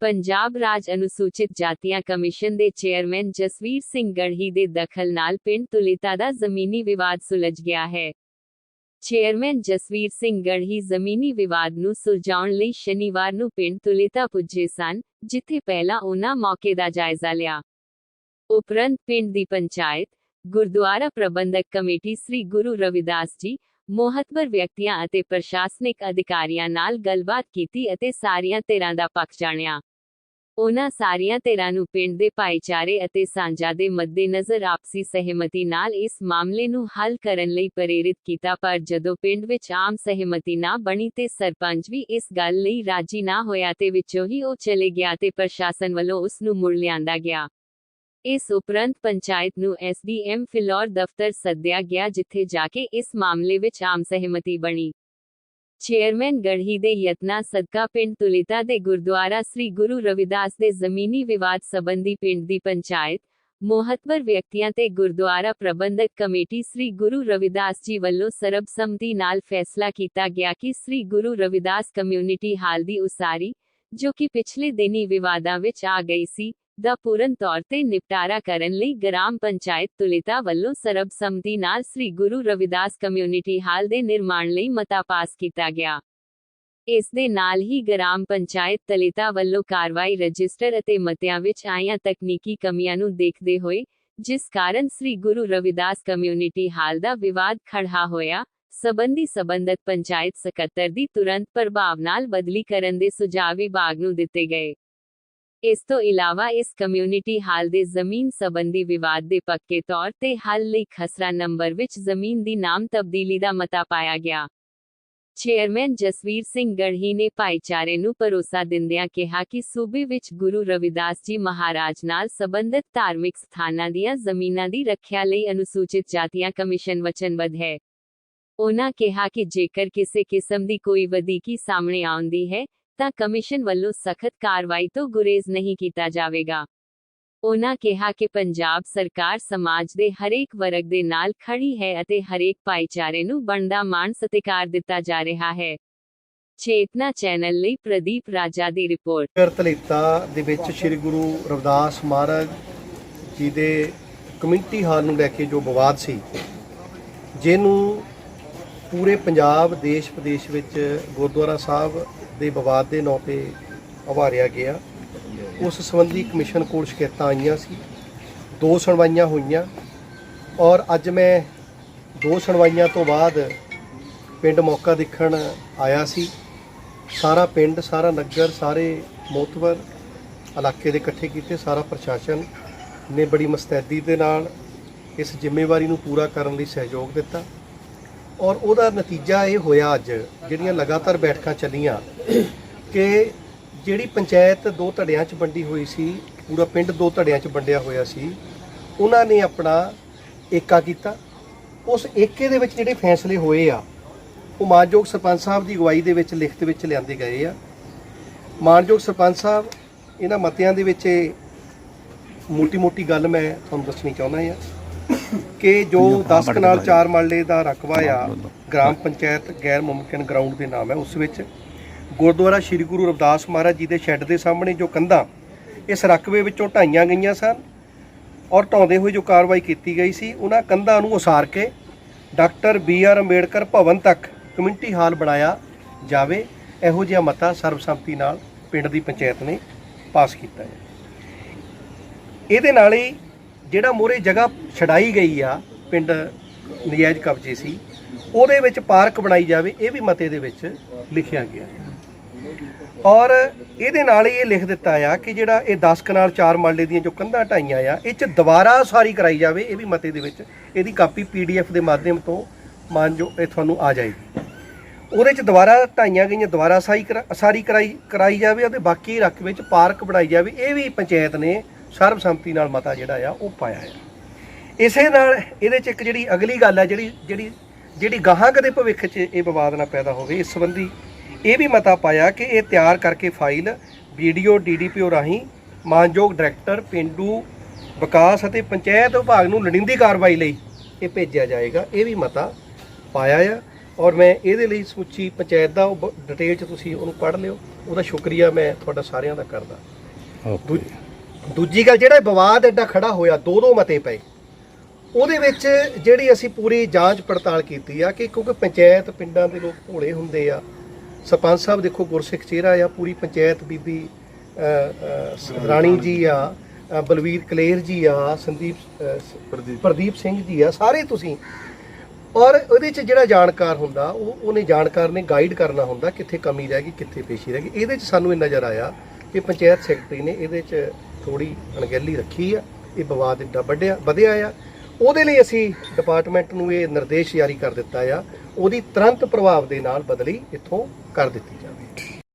ਪੰਜਾਬ ਰਾਜ ਅਨੁਸੂਚਿਤ ਜਾਤੀਆਂ ਕਮਿਸ਼ਨ ਦੇ ਚੇਅਰਮੈਨ ਜਸਵੀਰ ਸਿੰਘ ਗੜਹੀ ਦੇ ਦਖਲ ਨਾਲ ਪਿੰਡ ਤੁਲਿਤਾ ਦਾ ਜ਼ਮੀਨੀ ਵਿਵਾਦ ਸੁਲਝ ਗਿਆ ਹੈ। ਚੇਅਰਮੈਨ ਜਸਵੀਰ ਸਿੰਘ ਗੜਹੀ ਜ਼ਮੀਨੀ ਵਿਵਾਦ ਨੂੰ ਸੁਲਝਾਉਣ ਲਈ ਸ਼ਨੀਵਾਰ ਨੂੰ ਪਿੰਡ ਤੁਲਿਤਾ ਪੁੱਜੇ ਸਨ, ਜਿੱਥੇ ਪਹਿਲਾਂ ਉਹਨਾਂ ਮੌਕੇ ਦਾ ਜਾਇਜ਼ਾ ਲਿਆ। ਉਪਰੰਤ ਪਿੰਡ ਦੀ ਪੰਚਾਇਤ, ਗੁਰਦੁਆਰਾ ਪ੍ਰਬੰਧਕ ਕਮੇਟੀ ਸ੍ਰੀ ਗੁਰੂ ਰਵਿਦਾਸ ਜੀ ਮੋਹਤਵਰ ਵਿਅਕਤੀਆਂ ਅਤੇ ਪ੍ਰਸ਼ਾਸਨਿਕ ਅਧਿਕਾਰੀਆਂ ਨਾਲ ਗੱਲਬਾਤ ਕੀਤੀ ਅਤੇ ਸਾਰੀਆਂ ਧਿਰਾਂ ਦਾ ਪੱਖ ਜਾਣਿਆ। ਉਹਨਾਂ ਸਾਰੀਆਂ ਧਿਰਾਂ ਨੂੰ ਪਿੰਡ ਦੇ ਭਾਈਚਾਰੇ ਅਤੇ ਸਾਂਝਾ ਦੇ ਮੱਦੇਨਜ਼ਰ ਆਪਸੀ ਸਹਿਮਤੀ ਨਾਲ ਇਸ ਮਾਮਲੇ ਨੂੰ ਹੱਲ ਕਰਨ ਲਈ ਪ੍ਰੇਰਿਤ ਕੀਤਾ, ਪਰ ਜਦੋਂ ਪਿੰਡ ਵਿੱਚ ਆਮ ਸਹਿਮਤੀ ਨਾ ਬਣੀ ਤੇ ਸਰਪੰਚ ਵੀ ਇਸ ਗੱਲ ਲਈ ਰਾਜੀ ਨਾ ਹੋਇਆ ਤੇ ਵਿੱਚੋਂ ਹੀ ਉਹ ਚਲੇ ਗਿਆ ਤੇ ਪ੍ਰਸ਼ਾਸਨ ਵੱਲੋਂ ਉਸ ਨੂੰ ਮੁੜ ਲਿਆਂਦਾ ਗਿਆ। ਇਸ ਉਪਰੰਤ ਪੰਚਾਇਤ ਨੂੰ ਐਸਡੀਐਮ ਫਿਲੌਰ ਦਫ਼ਤਰ ਸੱਦਿਆ ਗਿਆ, ਜਿੱਥੇ ਜਾ ਕੇ ਇਸ ਮਾਮਲੇ ਵਿੱਚ ਆਮ ਸਹਿਮਤੀ ਬਣੀ। ਚੇਅਰਮੈਨ ਗੜਹੀ ਦੇ ਯਤਨਾ ਸਦਕਾ ਪਿੰਡ ਤੁਲਿਤਾ ਦੇ ਗੁਰਦੁਆਰਾ ਸ੍ਰੀ ਗੁਰੂ ਰਵਿਦਾਸ ਦੇ ਜ਼ਮੀਨੀ ਵਿਵਾਦ ਸੰਬੰਧੀ ਪਿੰਡ ਦੀ ਪੰਚਾਇਤ ਮੋਹਤਵਰ ਵਿਅਕਤੀਆਂ ਤੇ ਗੁਰਦੁਆਰਾ ਪ੍ਰਬੰਧਕ ਕਮੇਟੀ ਸ੍ਰੀ ਗੁਰੂ ਰਵਿਦਾਸ ਜੀ ਵੱਲੋਂ ਸਰਬਸੰਮਤੀ ਨਾਲ ਫੈਸਲਾ ਕੀਤਾ ਗਿਆ ਕਿ ਸ੍ਰੀ ਗੁਰੂ ਰਵਿਦਾਸ ਕਮਿਊਨਿਟੀ ਹਾਲ ਦੀ ਉਸਾਰੀ, ਜੋ ਕਿ ਪਿਛਲੇ ਦਿਨੀ ਵਿਵਾਦਾਂ ਵਿੱਚ ਆ ਗਈ ਸੀ ਦਾ ਪੂਰਨ ਤੌਰ ਤੇ ਨਿਪਟਾਰਾ ਕਰਨ ਲਈ ਗ੍ਰਾਮ ਪੰਚਾਇਤ ਤੁਲਿਤਾ ਵੱਲੋਂ ਸਰਬਸੰਮਤੀ ਨਾਲ ਸ੍ਰੀ ਗੁਰੂ ਰਵਿਦਾਸ ਕਮਿਊਨਿਟੀ ਹਾਲ ਦੇ ਨਿਰਮਾਣ ਲਈ ਮਤਾ ਪਾਸ ਕੀਤਾ ਗਿਆ। ਇਸ ਦੇ ਨਾਲ ਹੀ ਗ੍ਰਾਮ ਪੰਚਾਇਤ ਤਲਿਤਾ ਵੱਲੋਂ ਕਾਰਵਾਈ ਰਜਿਸਟਰ ਅਤੇ ਮਤਿਆਂ ਵਿੱਚ ਆਈਆਂ ਤਕਨੀਕੀ ਕਮੀਆਂ ਨੂੰ ਦੇਖਦੇ ਹੋਏ, ਜਿਸ ਕਾਰਨ ਸ੍ਰੀ ਗੁਰੂ ਰਵਿਦਾਸ ਕਮਿਊਨਿਟੀ ਹਾਲ ਦਾ ਵਿਵਾਦ ਖੜਾ ਹੋਇਆ, ਸਬੰਧੀ ਸਬੰਧਤ ਪੰਚਾਇਤ ਸਕੱਤਰ ਦੀ ਤੁਰੰਤ ਪ੍ਰਭਾਵ ਨਾਲ ਬਦਲੀ ਕਰਨ ਦੇ ਸੁਝਾਅ ਵਿਭਾਗ ਨੂੰ ਦਿੱਤੇ ਗਏ। ਇਸ ਤੋਂ ਇਲਾਵਾ ਇਸ ਕਮਿਊਨਿਟੀ ਹਾਲ ਦੇ ਜ਼ਮੀਨ ਸੰਬੰਧੀ ਵਿਵਾਦ ਦੇ ਪੱਕੇ ਤੌਰ ਤੇ ਹੱਲ ਲਈ ਖਸਰਾ ਨੰਬਰ ਵਿੱਚ ਜ਼ਮੀਨ ਦੀ ਨਾਮ ਤਬਦੀਲੀ ਦਾ ਮਤਾ ਪਾਇਆ ਗਿਆ। ਚੇਅਰਮੈਨ ਜਸਵੀਰ ਸਿੰਘ ਗੜਹੀ ਨੇ ਭਾਈਚਾਰੇ ਨੂੰ ਭਰੋਸਾ ਦਿੰਦਿਆਂ ਕਿਹਾ ਕਿ ਸੂਬੇ ਵਿੱਚ ਗੁਰੂ ਰਵਿਦਾਸ ਜੀ ਮਹਾਰਾਜ ਨਾਲ ਸੰਬੰਧਿਤ ਧਾਰਮਿਕ ਸਥਾਨਾਂ ਦੀਆਂ ਜ਼ਮੀਨਾਂ ਦੀ ਰੱਖਿਆ ਲਈ ਅਨੁਸੂਚਿਤ ਜਾਤੀਆਂ ਕਮਿਸ਼ਨ ਵਚਨਬੱਧ ਹੈ। ਉਹਨਾਂ ਕਿਹਾ ਕਿ ਜੇਕਰ ਕਿਸੇ ਕਿਸਮ ਦੀ ਕੋਈ ਵਧੀਕੀ ਸਾਹਮਣੇ ਆਉਂਦੀ ਹੈ ਤਾਂ ਕਮਿਸ਼ਨ ਵੱਲੋਂ ਸਖਤ ਕਾਰਵਾਈ ਤੋਂ ਗੁਰੇਜ਼ ਨਹੀਂ ਕੀਤਾ ਜਾਵੇਗਾ। ਉਹਨਾਂ ਕਿਹਾ ਕਿ ਪੰਜਾਬ ਸਰਕਾਰ ਸਮਾਜ ਦੇ ਹਰੇਕ ਵਰਗ ਦੇ ਨਾਲ ਖੜੀ ਹੈ ਅਤੇ ਹਰੇਕ ਭਾਈਚਾਰੇ ਨੂੰ ਬਣਦਾ ਮਾਣ ਸਤਿਕਾਰ ਦਿੱਤਾ ਜਾ ਰਿਹਾ ਹੈ। ਚੇਤਨਾ ਚੈਨਲ ਲਈ ਪ੍ਰਦੀਪ ਰਾਜਾ ਦੀ ਰਿਪੋਰਟ। ਨਗਰ ਦੇ ਵਿੱਚ ਸ੍ਰੀ ਗੁਰੂ ਰਵਿਦਾਸ ਮਹਾਰਾਜ ਜੀ ਦੇ ਕਮਿਊਨਿਟੀ ਹਾਲ ਨੂੰ ਲੈ ਕੇ ਜੋ ਵਿਵਾਦ ਸੀ, ਜਿਹਨੂੰ ਪੂਰੇ ਪੰਜਾਬ ਦੇਸ਼ ਪ੍ਰਦੇਸ਼ ਵਿੱਚ ਗੁਰਦੁਆਰਾ ਸਾਹਿਬ ਦੇ ਵਿਵਾਦ ਦੇ ਨਾਂ ਤੇ ਉਭਾਰਿਆ ਗਿਆ। ਉਸ ਸੰਬੰਧੀ ਕਮਿਸ਼ਨ ਕੋਲ ਸ਼ਿਕਾਇਤਾਂ ਆਈਆਂ ਸੀ। ਦੋ ਸੁਣਵਾਈਆਂ ਹੋਈਆਂ ਔਰ ਅੱਜ ਮੈਂ ਦੋ ਸੁਣਵਾਈਆਂ ਤੋਂ ਬਾਅਦ ਪਿੰਡ ਮੌਕਾ ਦੇਖਣ ਆਇਆ ਸੀ। ਸਾਰਾ ਪਿੰਡ, ਸਾਰਾ ਨਗਰ, ਸਾਰੇ ਮੋਤਵਰ ਇਲਾਕੇ ਦੇ ਇਕੱਠੇ ਕੀਤੇ, ਸਾਰਾ ਪ੍ਰਸ਼ਾਸਨ ਨੇ ਬੜੀ ਮਸਤੈਦੀ ਦੇ ਨਾਲ ਇਸ ਜ਼ਿੰਮੇਵਾਰੀ ਨੂੰ ਪੂਰਾ ਕਰਨ ਲਈ ਸਹਿਯੋਗ ਦਿੱਤਾ। ਔਰ ਉਹਦਾ ਨਤੀਜਾ ਇਹ ਹੋਇਆ ਅੱਜ, ਜਿਹੜੀਆਂ ਲਗਾਤਾਰ ਬੈਠਕਾਂ ਚੱਲੀਆਂ, ਕਿ ਜਿਹੜੀ ਪੰਚਾਇਤ ਦੋ ਧੜਿਆਂ 'ਚ ਵੰਡੀ ਹੋਈ ਸੀ, ਪੂਰਾ ਪਿੰਡ ਦੋ ਧੜਿਆਂ 'ਚ ਵੰਡਿਆ ਹੋਇਆ ਸੀ, ਉਹਨਾਂ ਨੇ ਆਪਣਾ ਏਕਾ ਕੀਤਾ। ਉਸ ਏਕੇ ਦੇ ਵਿੱਚ ਜਿਹੜੇ ਫੈਸਲੇ ਹੋਏ ਆ, ਉਹ ਮਾਨਯੋਗ ਸਰਪੰਚ ਸਾਹਿਬ ਦੀ ਅਗਵਾਈ ਦੇ ਵਿੱਚ, ਲਿਖਤ ਵਿੱਚ ਲਿਆਂਦੇ ਗਏ ਆ। ਮਾਨਯੋਗ ਸਰਪੰਚ ਸਾਹਿਬ, ਇਹਨਾਂ ਮਤਿਆਂ ਦੇ ਵਿੱਚ ਮੋਟੀ-ਮੋਟੀ ਗੱਲ ਮੈਂ ਤੁਹਾਨੂੰ ਦੱਸਣੀ ਚਾਹੁੰਦਾ ਹਾਂ। ਕਿ ਜੋ 10 ਕਨਾਲ 4 ਮਰਲੇ ਦਾ ਰਕਬਾ ਆ ਗ੍ਰਾਮ ਪੰਚਾਇਤ ਗੈਰ ਮੁਮਕਿਨ ਗਰਾਊਂਡ ਦੇ ਨਾਮ ਹੈ ਉਸ ਵਿੱਚ। ਗੁਰਦੁਆਰਾ ਸ੍ਰੀ ਗੁਰੂ ਰਵਿਦਾਸ ਮਹਾਰਾਜ ਜੀ ਦੇ ਸ਼ੈੱਡ ਦੇ ਸਾਹਮਣੇ ਜੋ ਕੰਧਾਂ ਇਸ ਰਕਬੇ ਵਿੱਚੋਂ ਢਾਈਆਂ ਗਈਆਂ ਸਨ ਔਰ ਢਾਉਂਦੇ ਹੋਏ ਜੋ ਕਾਰਵਾਈ ਕੀਤੀ ਗਈ ਸੀ ਉਹਨਾਂ ਕੰਧਾਂ ਨੂੰ ਉਸਾਰ ਕੇ doctor B R Ambedkar Bhavan ਤੱਕ ਕਮਿਊਨਿਟੀ ਹਾਲ ਬਣਾਇਆ ਜਾਵੇ। ਇਹੋ ਜਿਹਾ ਮਤਾ ਸਰਬਸੰਮਤੀ ਨਾਲ ਪਿੰਡ ਦੀ ਪੰਚਾਇਤ ਨੇ ਪਾਸ ਕੀਤਾ ਹੈ। ਇਹਦੇ ਨਾਲ ਹੀ ਜਿਹੜਾ ਮੋਰੇ ਜਗ੍ਹਾ ਛਡਾਈ ਗਈ ਆ, ਪਿੰਡ ਨਜਾਇਜ਼ ਕਬਜ਼ੇ ਸੀ, ਉਹਦੇ ਵਿੱਚ ਪਾਰਕ ਬਣਾਈ ਜਾਵੇ, ਇਹ ਵੀ ਮਤੇ ਦੇ ਵਿੱਚ ਲਿਖਿਆ ਗਿਆ ਔਰ ਇਹਦੇ ਨਾਲ ਹੀ ਇਹ ਲਿਖ ਦਿੱਤਾ ਆ ਕਿ ਜਿਹੜਾ ਇਹ 10 ਕਨਾਲ 4 ਮਰਲੇ ਦੀਆਂ ਜੋ ਕੰਧਾਂ ਢਾਈਆਂ ਆ, ਇਹ ਚ ਦੁਬਾਰਾ ਸਾਰੀ ਕਰਾਈ ਜਾਵੇ, ਇਹ ਵੀ ਮਤੇ ਦੇ ਵਿੱਚ ਇਹਦੀ ਕਾਪੀ ਪੀਡੀਐਫ ਦੇ ਮਾਧਿਅਮ ਤੋਂ ਮਾਨ ਜੋ ਇਹ ਤੁਹਾਨੂੰ ਆ ਜਾਏਗੀ। ਉਹਦੇ ਚ ਦੁਬਾਰਾ ਢਾਈਆਂ ਗਈਆਂ, ਦੁਬਾਰਾ ਸਾਈ ਕਰਾ- ਸਾਰੀ ਕਰਾਈ ਕਰਾਈ ਜਾਵੇ ਅਤੇ ਬਾਕੀ ਰਕਬੇ ਵਿੱਚ ਪਾਰਕ ਬਣਾਈ ਜਾਵੇ, ਇਹ ਵੀ ਪੰਚਾਇਤ ਨੇ ਸਰਬਸੰਮਤੀ ਨਾਲ ਮਤਾ ਜਿਹੜਾ ਆ ਉਹ ਪਾਇਆ ਆ। ਇਸੇ ਨਾਲ ਇਹਦੇ ਚ ਇੱਕ ਜਿਹੜੀ ਅਗਲੀ ਗੱਲ ਆ ਜਿਹੜੀ ਜਿਹੜੀ ਜਿਹੜੀ ਗਾਹਾਂ ਕਦੇ ਭਵਿੱਖ 'ਚ ਇਹ ਵਿਵਾਦ ਨਾ ਪੈਦਾ ਹੋਵੇ ਇਸ ਸੰਬੰਧੀ ਇਹ ਵੀ ਮਤਾ ਪਾਇਆ ਕਿ ਇਹ ਤਿਆਰ ਕਰਕੇ ਫਾਈਲ ਵੀਡੀਓ ਡੀਡੀਪੀਓ ਰਾਹੀਂ ਮਾਨਯੋਗ ਡਾਇਰੈਕਟਰ ਪਿੰਡੂ ਵਿਕਾਸ ਅਤੇ ਪੰਚਾਇਤ ਵਿਭਾਗ ਨੂੰ ਲੋੜੀਂਦੀ ਕਾਰਵਾਈ ਲਈ ਇਹ ਭੇਜਿਆ ਜਾਏਗਾ। ਇਹ ਵੀ ਮਤਾ ਪਾਇਆ ਆ ਔਰ ਮੈਂ ਇਹਦੇ ਲਈ ਸਮੁੱਚੀ ਪੰਚਾਇਤ ਦਾ ਡਿਟੇਲ 'ਚ ਤੁਸੀਂ ਉਹਨੂੰ ਪੜ੍ਹ ਲਿਓ। ਉਹਦਾ ਸ਼ੁਕਰੀਆ ਮੈਂ ਤੁਹਾਡਾ ਸਾਰਿਆਂ ਦਾ ਕਰਦਾ। ਓਕੇ ਦੂਜੀ ਗੱਲ ਜਿਹੜਾ ਵਿਵਾਦ ਐਡਾ ਖੜਾ ਹੋਇਆ ਦੋ ਦੋ ਮਤੇ ਪਏ। ਉਹਦੇ ਵਿੱਚ ਜਿਹੜੀ ਅਸੀਂ ਪੂਰੀ ਜਾਂਚ ਪੜਤਾਲ ਕੀਤੀ ਆ ਕਿ ਕਿਉਂਕਿ ਪੰਚਾਇਤ ਪਿੰਡਾਂ ਦੇ ਲੋਕ ਭੋਲੇ ਹੁੰਦੇ ਆ ਸਰਪੰਚ ਸਾਹਿਬ ਦੇਖੋ ਗੁਰਸਿੱਖ ਚਿਹਰਾ ਆ ਪੂਰੀ ਪੰਚਾਇਤ ਬੀਬੀ ਰਾਣੀ ਜੀ ਆ ਬਲਵੀਰ ਕਲੇਰ ਜੀ ਆ ਸੰਦੀਪ ਪ੍ਰਦੀਪ। ਸਿੰਘ ਜੀ ਆ ਸਾਰੇ ਤੁਸੀਂ। ਔਰ ਉਹਦੇ ਚ ਜਿਹੜਾ ਜਾਣਕਾਰ ਹੁੰਦਾ ਉਹ ਉਹਨੇ ਜਾਣਕਾਰ ਨੇ ਗਾਈਡ ਕਰਨਾ ਹੁੰਦਾ ਕਿੱਥੇ ਕਮੀ ਰਹਿ ਗਈ ਕਿੱਥੇ ਪੇਸ਼ੀ ਰਹਿ ਗਈ। ਇਹਦੇ ਚ ਸਾਨੂੰ ਇਹ ਨਜ਼ਰ ਆਇਆ ਕਿ ਪੰਚਾਇਤ ਸੈਕਟਰੀ ਨੇ ਇਹਦੇ ਚ ਥੋੜੀ ਅਣਗਹਿਲੀ ਰੱਖੀ ਆ, ਇਹ ਵਿਵਾਦ ਇੱਡਾ ਵੱਡਿਆ ਵਧਿਆ ਆ। ਉਹਦੇ ਲਈ ਅਸੀਂ ਡਿਪਾਰਟਮੈਂਟ ਨੂੰ ਇਹ ਨਿਰਦੇਸ਼ ਜਾਰੀ ਕਰ ਦਿੱਤਾ ਆ, ਉਹਦੀ ਤੁਰੰਤ ਪ੍ਰਭਾਵ ਦੇ ਨਾਲ ਬਦਲੀ ਇੱਥੋਂ ਕਰ ਦਿੱਤੀ ਜਾਵੇ।